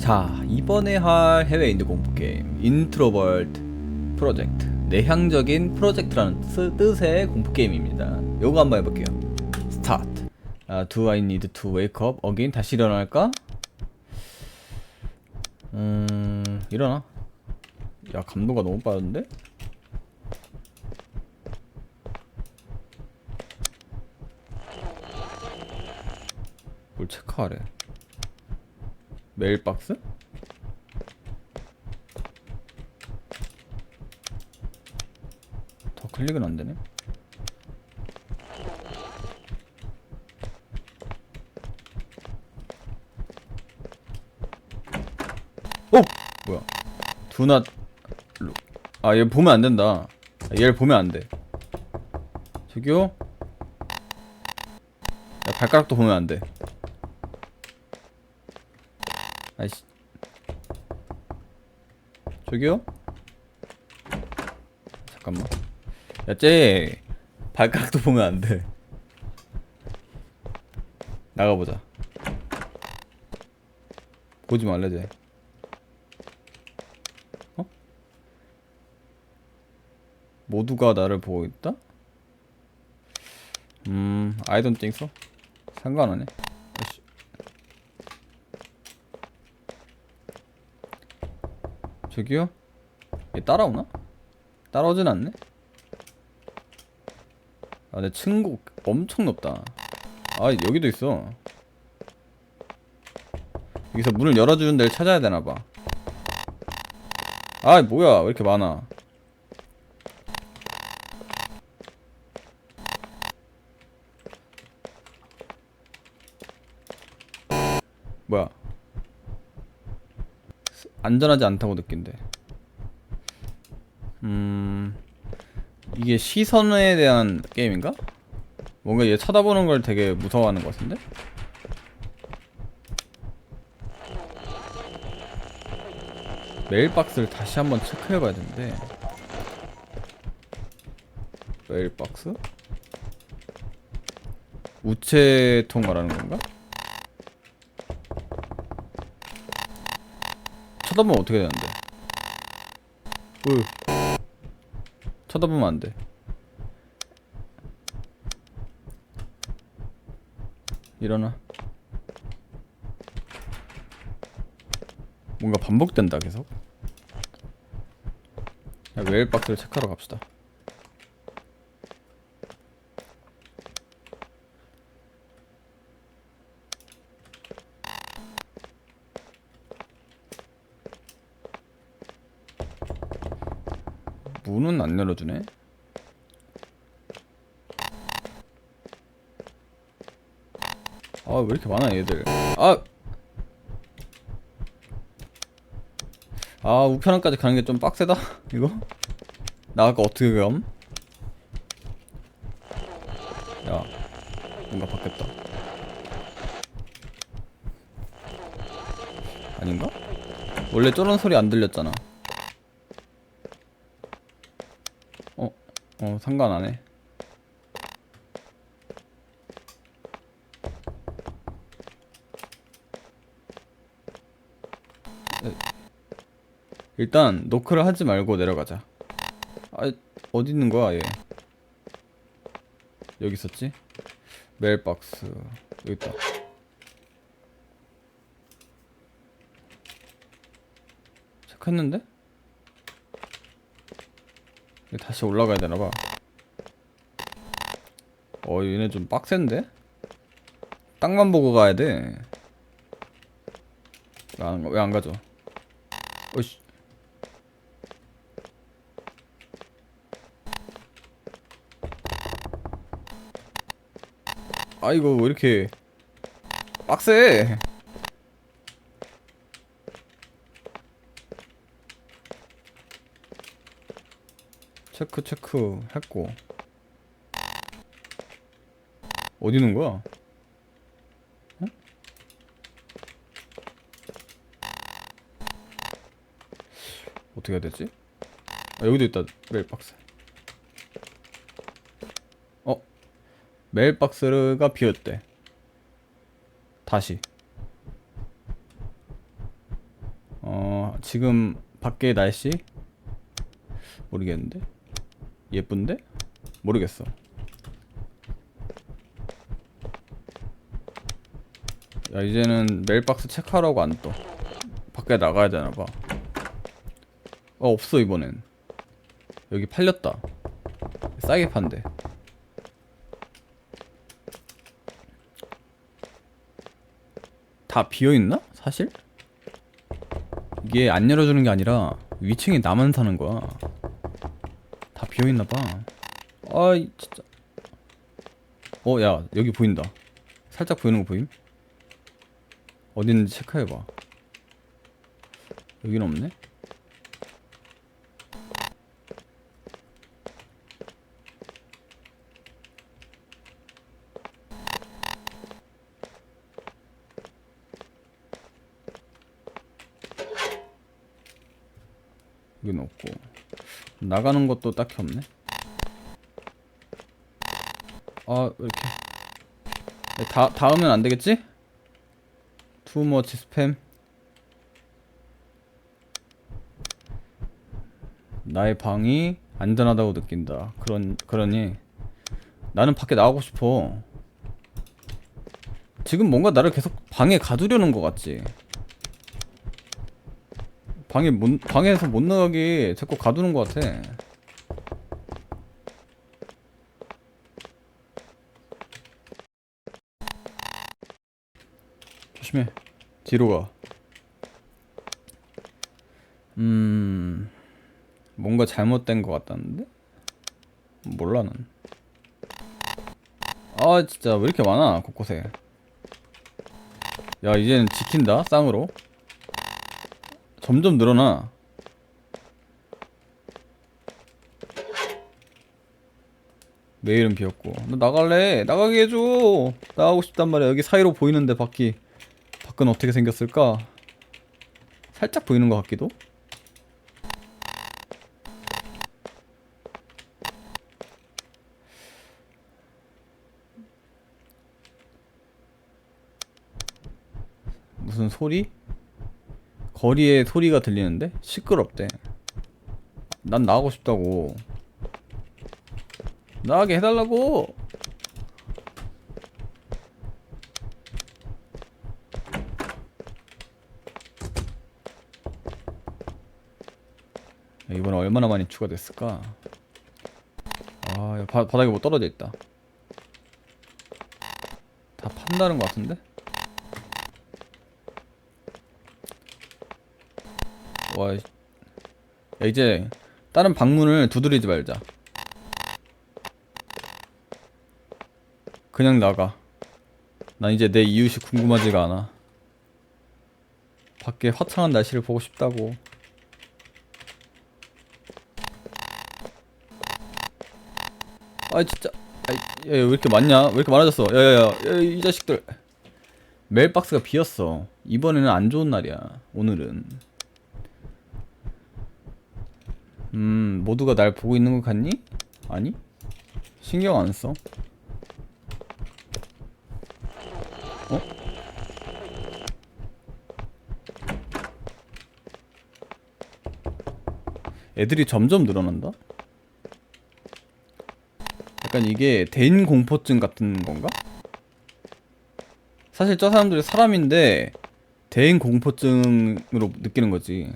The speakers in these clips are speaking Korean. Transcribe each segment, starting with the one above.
자 이번에 할 해외 인디 공포 게임 인트로벌트 프로젝트 내향적인 프로젝트라는 뜻- 뜻의 공포 게임입니다. 요거 한번 해볼게요. 스타트. 아, do I need to wake up again? 다시 일어날까? 음 일어나. 야 감도가 너무 빠른데? 뭘 체크하래? 메일박스? 더 클릭은 안 되네. 오! 뭐야? 두나 아, 얘 보면 안 된다. 아, 얘를 보면 안 돼. 저기요? 야, 발가락도 보면 안 돼. 아이씨. 저기요? 잠깐만. 야, 쟤 발가락도 보면 안 돼. 나가보자. 보지 말래, 쟤. 어? 모두가 나를 보고 있다? 음, I don't think so. 상관하네. 아이씨. 저기요? 얘 따라오나? 따라오진 않네? 아, 내 층고 엄청 높다. 아, 여기도 있어. 여기서 문을 열어주는 데를 찾아야 되나봐. 아, 뭐야. 왜 이렇게 많아. 뭐야. 안전하지 않다고 느낀대. 음, 이게 시선에 대한 게임인가? 뭔가 얘 쳐다보는 걸 되게 무서워하는 것 같은데? 메일박스를 다시 한번 체크해봐야 되는데 메일박스? 우체통 말하는 건가? 쳐다보면 어떻게 되는데? 으. 쳐다보면 안 돼. 일어나. 뭔가 반복된다 계속. 야, 메일박스를 체크하러 갑시다. 문은 안 열어주네. 아, 왜 이렇게 많아, 얘들. 아! 아, 우편함까지 가는 게 좀 빡세다, 이거? 나 아까 어떻게 감? 야, 뭔가 바뀌었다. 아닌가? 원래 저런 소리 안 들렸잖아. 어, 어, 상관 안 해. 에, 일단 노크를 하지 말고 내려가자. 아, 어디 있는 거야, 얘? 여기 있었지? 메일박스 여기 있다. 체크했는데? 다시 올라가야 되나봐. 어, 얘네 좀 빡센데? 땅만 보고 가야 돼. 왜안 가죠? 어이씨. 아, 이거 왜 이렇게 빡세? 체크 체크 했고 어디 있는 거야? 어? 어떻게 해야 되지? 아, 여기도 있다 메일박스 어? 메일박스가 비었대 다시 지금 밖에 날씨 모르겠는데 예쁜데 모르겠어. 야 이제는 메일박스 체크하라고 안 떠. 밖에 나가야 되나 봐. 어 없어 이번엔. 여기 팔렸다. 싸게 판대. 다 비어 있나? 사실? 이게 안 열어주는 게 아니라 위층에 나만 사는 거야. 다 비어 있나 봐. 아이 진짜. 어, 야 여기 보인다. 살짝 보이는 거 보임? 어디 있는지 체크해봐. 여긴 없네. 여긴 없고 나가는 것도 딱히 없네. 아, 왜 이렇게 네, 다 닿으면 안 되겠지? 투머치 스팸. 나의 방이 안전하다고 느낀다. 그런 그러니 나는 밖에 나가고 싶어. 지금 뭔가 나를 계속 방에 가두려는 것 같지. 방에 못, 방에서 못 나가게 자꾸 가두는 것 같아. 조심해. 뒤로 가. 음, 뭔가 잘못된 것 같다는데? 몰라, 난. 아, 진짜, 왜 이렇게 많아, 곳곳에. 야, 이제는 지킨다, 쌍으로. 점점 늘어나. 메일은 비었고. 나 나갈래. 나가게 해줘. 나가고 싶단 말이야. 여기 사이로 보이는데 밖이. 밖은 어떻게 생겼을까? 살짝 보이는 것 같기도. 무슨 소리? 거리에 소리가 들리는데 시끄럽대. 난 나가고 싶다고. 나가게 해달라고. 야, 이번에 얼마나 많이 추가됐을까? 아, 야, 바, 바닥에 뭐 떨어져 있다. 다 판다는 것 같은데? 와, 야, 이제 다른 방문을 두드리지 말자. 그냥 나가. 난 이제 내 이웃이 궁금하지가 않아. 밖에 화창한 날씨를 보고 싶다고. 아 진짜. 아이, 야, 왜 이렇게 많냐? 왜 이렇게 많아졌어? 야야야, 이 자식들. 메일박스가 비었어. 이번에는 안 좋은 날이야. 오늘은. 음, 모두가 날 보고 있는 것 같니? 아니? 신경 안 써. 어? 애들이 점점 늘어난다? 약간 이게 대인 공포증 같은 건가? 사실 저 사람들이 사람인데 대인 공포증으로 느끼는 거지.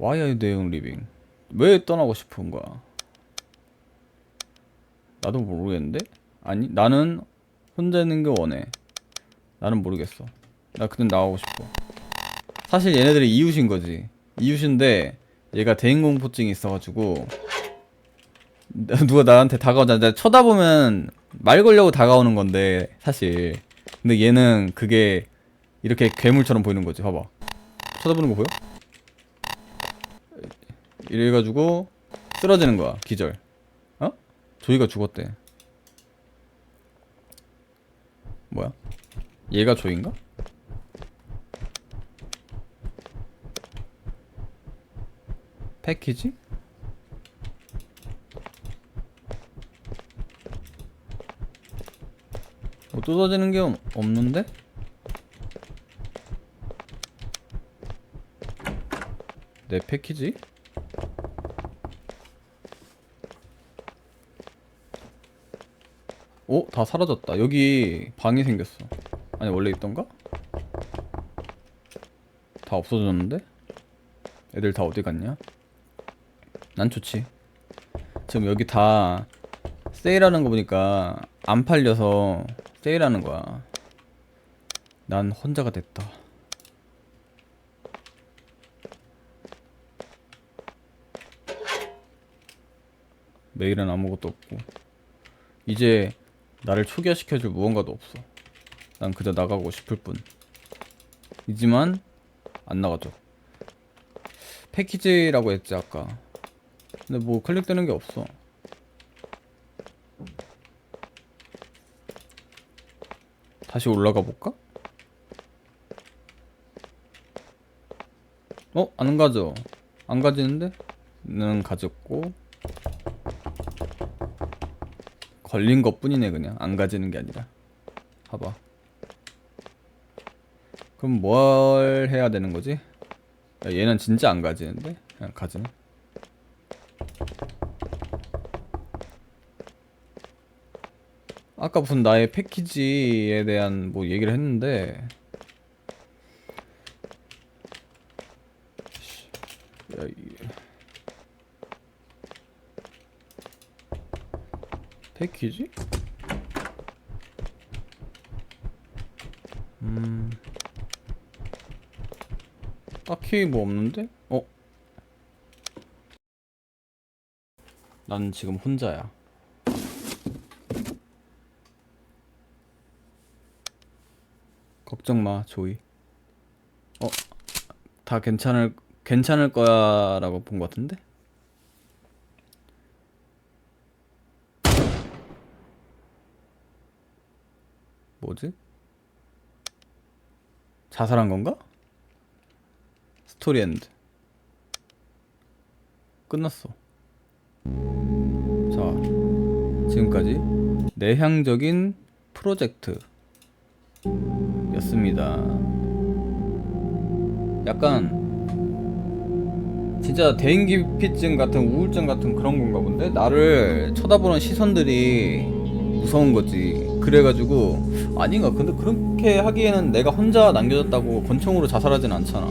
Why are you living? 왜 떠나고 싶은 거야? 나도 모르겠는데? 아니, 나는 혼자 있는 게 원해. 나는 모르겠어. 나 그냥 나가고 싶어. 사실 얘네들이 이웃인 거지. 이웃인데 얘가 대인 공포증이 있어가지고 누가 나한테 다가오자 내가 쳐다보면 말 걸려고 다가오는 건데 사실 근데 얘는 그게 이렇게 괴물처럼 보이는 거지 봐봐 쳐다보는 거 보여? 이래가지고 쓰러지는 거야 기절 어? 조이가 죽었대 뭐야? 얘가 조인가? 패키지? 뭐 뜯어지는 게 없- 없는데? 내 패키지? 오, 다 사라졌다. 여기 방이 생겼어. 아니, 원래 있던가? 다 없어졌는데? 애들 다 어디 갔냐? 난 좋지. 지금 여기 다 세일하는 거 보니까 안 팔려서 세일하는 거야. 난 혼자가 됐다. 메일은 아무것도 없고 이제 나를 초기화시켜줄 무언가도 없어. 난 그저 나가고 싶을 뿐. 이지만 안 나가죠. 패키지라고 했지 아까. 근데 뭐 클릭되는 게 없어. 다시 올라가 볼까? 어? 안 가져. 안 가지는데? 는 가졌고 걸린 것 뿐이네 그냥 안 가지는 게 아니라 봐봐 그럼 뭘 해야 되는 거지? 야, 얘는 진짜 안 가지는데? 그냥 가지네 아까 무슨 나의 패키지에 대한 뭐 얘기를 했는데 야, 이... 패키지? 음 딱히 뭐 없는데? 어? 난 지금 혼자야 걱정 마 조이 어? 다 괜찮을 괜찮을 거야라고 본 것 같은데? 뭐지? 자살한 건가? 스토리 엔드. 끝났어. 자 지금까지 내향적인 프로젝트 였습니다. 약간 진짜 대인기피증 같은 우울증 같은 그런 건가 본데? 나를 쳐다보는 시선들이 무서운 거지. 그래가지고 아닌가. 근데 그렇게 하기에는 내가 혼자 남겨졌다고 권총으로 자살하진 않잖아.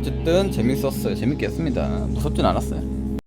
어쨌든 재밌었어요. 재밌게 했습니다. 무섭진 않았어요